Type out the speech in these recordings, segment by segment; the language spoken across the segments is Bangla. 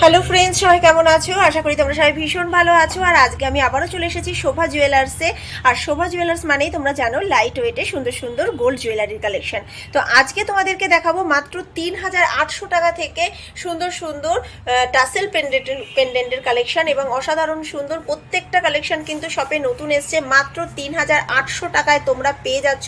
হ্যালো ফ্রেন্ডস সবাই কেমন আছো? আশা করি তোমরা সবাই ভীষণ ভালো আছো। আর আজকে আমি আবারও চলে এসেছি শোভা জুয়েলার্সে আর শোভা জুয়েলার্স মানেই তোমরা জানো লাইট ওয়েটে সুন্দর সুন্দর গোল্ড জুয়েলারির কালেকশন তো আজকে তোমাদেরকে দেখাবো মাত্র তিন হাজার আটশো টাকা থেকে সুন্দর সুন্দর টাসেল পেন্ডেন্টের পেন্ডেন্টের কালেকশন এবং অসাধারণ সুন্দর প্রত্যেকটা কালেকশন কিন্তু শপে নতুন এসছে। মাত্র তিন হাজার আটশো টাকায় তোমরা পেয়ে যাচ্ছ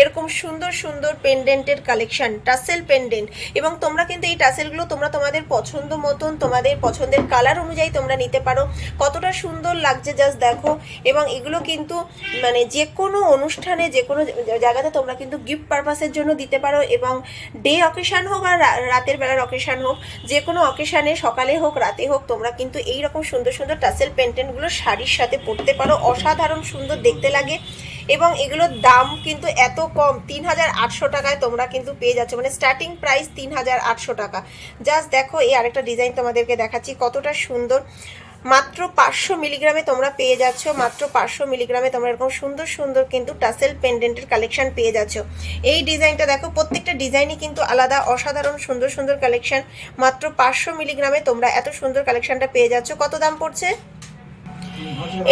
এরকম সুন্দর সুন্দর পেন্ডেন্টের কালেকশন টাসেল পেন্ডেন্ট এবং তোমরা কিন্তু এই টাসেলগুলো তোমরা তোমাদের পছন্দ মতন তোমাদের পছন্দের কালার অনুযায়ী তোমরা নিতে পারো। কতটা সুন্দর লাগছে জাস্ট দেখো। এবং এগুলো কিন্তু মানে যে কোনো অনুষ্ঠানে যে কোনো জায়গাতে তোমরা কিন্তু গিফট পারপাসের জন্য দিতে পারো। এবং ডে অকেশান হোক আর রাতের বেলার অকেশান হোক যে কোনো অকেশানে সকালে হোক, রাতে হোক, তোমরা কিন্তু এই রকম সুন্দর সুন্দর টাসেল পেন্টেন্টগুলো শাড়ির সাথে পরতে পারো। অসাধারণ সুন্দর দেখতে লাগে। এবং এগুলোর দাম কিন্তু এত কম তিন হাজার আটশো টাকায় তোমরা কিন্তু পেয়ে যাচ্ছ। মানে স্টার্টিং প্রাইস তিন হাজার আটশো টাকা। জাস্ট দেখো, এই আরেকটা ডিজাইন তোমাদেরকে দেখাচ্ছি, কতটা সুন্দর। মাত্র পাঁচশো মিলিগ্রামে তোমরা পেয়ে যাচ্ছ, মাত্র পাঁচশো মিলিগ্রামে তোমরা এরকম সুন্দর সুন্দর কিন্তু টাসেল পেন্ডেন্টের কালেকশন পেয়ে যাচ্ছ। এই ডিজাইনটা দেখো, প্রত্যেকটা ডিজাইনই কিন্তু আলাদা, অসাধারণ, সুন্দর সুন্দর কালেকশন মাত্র পাঁচশো মিলিগ্রামে তোমরা এত সুন্দর কালেকশনটা পেয়ে যাচ্ছ। কত দাম পড়ছে?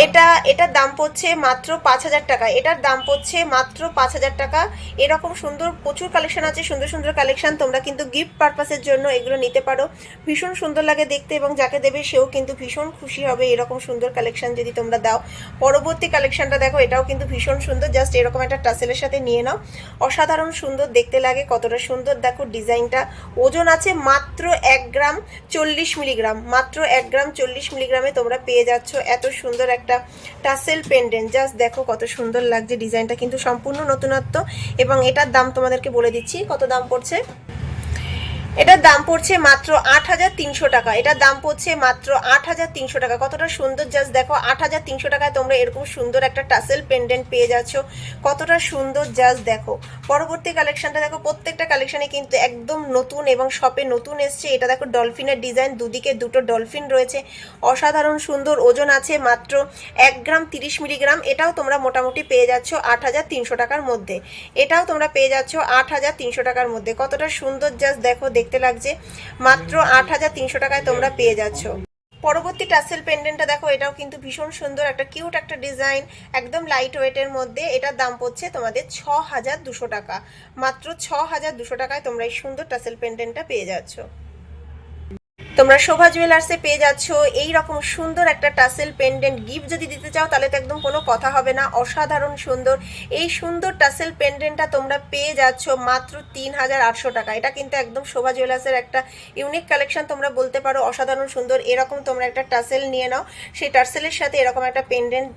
এটা, এটার দাম পড়ছে মাত্র পাঁচ হাজার টাকা। এটার দাম পড়ছে মাত্র পাঁচ হাজার টাকা। এরকম সুন্দর প্রচুর কালেকশন আছে, সুন্দর সুন্দর কালেকশন তোমরা কিন্তু গিফট পারপাসের জন্য এগুলো নিতে পারো। ভীষণ সুন্দর লাগে দেখতে এবং যাকে দেবে সেও কিন্তু ভীষণ খুশি হবে এরকম সুন্দর কালেকশন যদি তোমরা দাও। পরবর্তী কালেকশনটা দেখো, এটাও কিন্তু ভীষণ সুন্দর। জাস্ট এরকম একটা টাসেলের সাথে নিয়ে নাও। অসাধারণ সুন্দর দেখতে লাগে, কতটা সুন্দর। দেখো ডিজাইনটা, ওজন আছে মাত্র এক গ্রাম চল্লিশ মিলিগ্রাম। মাত্র এক গ্রাম চল্লিশ মিলিগ্রামে তোমরা পেয়ে যাচ্ছ। এত সুন্দর একটা টাসেল পেন্ডেন্ট জাস্ট দেখো কত সুন্দর লাগছে ডিজাইনটা কিন্তু সম্পূর্ণ নতুনত্ব। এবং এটার দাম তোমাদেরকে বলে দিচ্ছি, কত দাম পড়ছে? এটার দাম পড়ছে মাত্র আট হাজার তিনশো টাকা। এটার দাম পড়ছে মাত্র আট হাজার তিনশো টাকা। কতটা সুন্দর জাস্ট দেখো, আট হাজার তিনশো টাকায় তোমরা এরকম সুন্দর একটা টাসেল পেন্ডেন্ট পেয়ে যাচ্ছ। কতটা সুন্দর জাস্ট দেখো। পরবর্তী কালেকশনটা দেখো, প্রত্যেকটা কালেকশনে কিন্তু একদম নতুন এবং শপে নতুন এসছে। এটা দেখো ডলফিনের ডিজাইন দুদিকে দুটো ডলফিন রয়েছে। অসাধারণ সুন্দর ওজন আছে মাত্র এক গ্রাম তিরিশ মিলিগ্রাম। এটাও তোমরা মোটামুটি পেয়ে যাচ্ছ আট হাজার তিনশো টাকার মধ্যে। এটাও তোমরা পেয়ে যাচ্ছ আট হাজার তিনশো টাকার মধ্যে। কতটা সুন্দর জাস্ট দেখো দেখতে লাগছে। মাত্র আট হাজার তিনশো টাকায় তোমরা পেয়ে যাচ্ছ। পরবর্তী টাসেল পেন্ডেন্টটা দেখো, এটাও কিন্তু ভীষণ সুন্দর, একটা কিউট একটা ডিজাইন একদম লাইট ওয়েটের মধ্যে। এটার দাম পড়ছে তোমাদের ছ হাজার দুশো টাকা। মাত্র ছ হাজার দুশো টাকায় তোমরা এই সুন্দর টাসেল পেন্ডেন্টটা পেয়ে যাচ্ছ। তোমরা শোভা জুয়েলার্সে পেয়ে যাচ্ছ। এই রকম সুন্দর একটা টাসেল পেন্ডেন্ট গিফট যদি দিতে চাও, তাহলে তো একদম কোনো কথা হবে না। অসাধারণ সুন্দর। এই সুন্দর টাসেল পেন্ডেন্টটা তোমরা পেয়ে যাচ্ছ মাত্র তিন হাজার আটশো টাকা। এটা কিন্তু একদম শোভা জুয়েলার্সের একটা ইউনিক কালেকশন তোমরা বলতে পারো, অসাধারণ সুন্দর। এরকম তোমরা একটা টাসেল নিয়ে নাও। সেই টাসেলের সাথে এরকম একটা পেন্ডেন্ট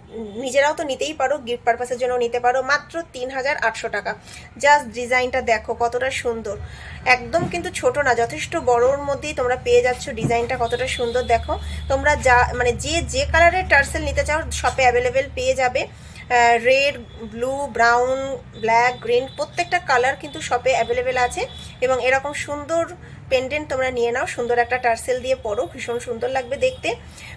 নিজেরাও তো নিতেই পারো গিফট পারপাসের জন্য নিতে পারো, মাত্র তিন হাজার আটশো টাকা। জাস্ট ডিজাইনটা দেখো কতটা সুন্দর। একদম কিন্তু ছোট না, যথেষ্ট বড়োর মধ্যেই তোমরা পেয়ে যাচ্ছ ডিজাইনটা কতটা সুন্দর দেখো। তোমরা যা মানে যে যে কালারের টার্সেল নিতে চাও শপে অ্যাভেলেবেল পেয়ে যাবে। Red blue brown black green প্রত্যেকটা কালার কিন্তু শপে অ্যাভেলেবেল আছে। এবং এরকম সুন্দর পেন্ডেন্ট তোমরা নিয়ে নাও, সুন্দর একটা টার্সেল দিয়ে পরো, ভীষণ সুন্দর লাগবে দেখতে।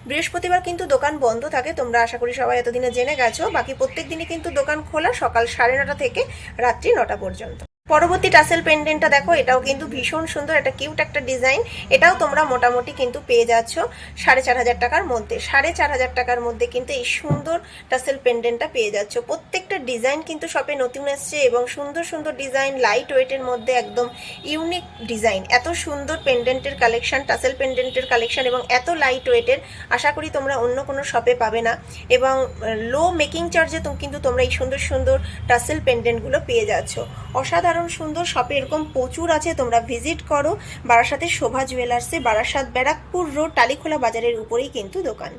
বৃহস্পতিবার কিন্তু দোকান বন্ধ থাকে, তোমরা আশা করি সবাই এতদিনে জেনে গেছো। বাকি প্রত্যেক দিনই কিন্তু দোকান খোলা সকাল সাড়ে নটা থেকে রাত্রি নটা পর্যন্ত। পরবর্তী টাসেল পেন্ডেন্টটা দেখো, এটাও কিন্তু ভীষণ সুন্দর, একটা কিউট একটা ডিজাইন এটাও তোমরা মোটামুটি কিন্তু পেয়ে যাচ্ছ সাড়ে চার হাজার টাকার মধ্যে। সাড়ে চার হাজার টাকার মধ্যে কিন্তু এই সুন্দর টাসেল পেন্ডেন্টটা পেয়ে যাচ্ছ। প্রত্যেকটা ডিজাইন কিন্তু শপে নতুন এসছে এবং সুন্দর সুন্দর ডিজাইন লাইট ওয়েটের মধ্যে একদম ইউনিক ডিজাইন এত সুন্দর পেন্ডেন্টের কালেকশন টাসেল পেন্ডেন্টের কালেকশন এবং এত লাইট ওয়েটের আশা করি তোমরা অন্য কোনো শপে পাবে না। এবং লো মেকিং চার্জে কিন্তু তোমরা এই সুন্দর সুন্দর টাসেল পেন্ডেন্টগুলো পেয়ে যাচ্ছ। অসাধারণ, সুন্দর, শপে এরকম প্রচুর আছে, তোমরা ভিজিট করো। বারাসাতের শোভা জুয়েলার্সে বারাসাত ব্যারাকপুর রোড টালিখোলা বাজারের উপরেই কিন্তু দোকান।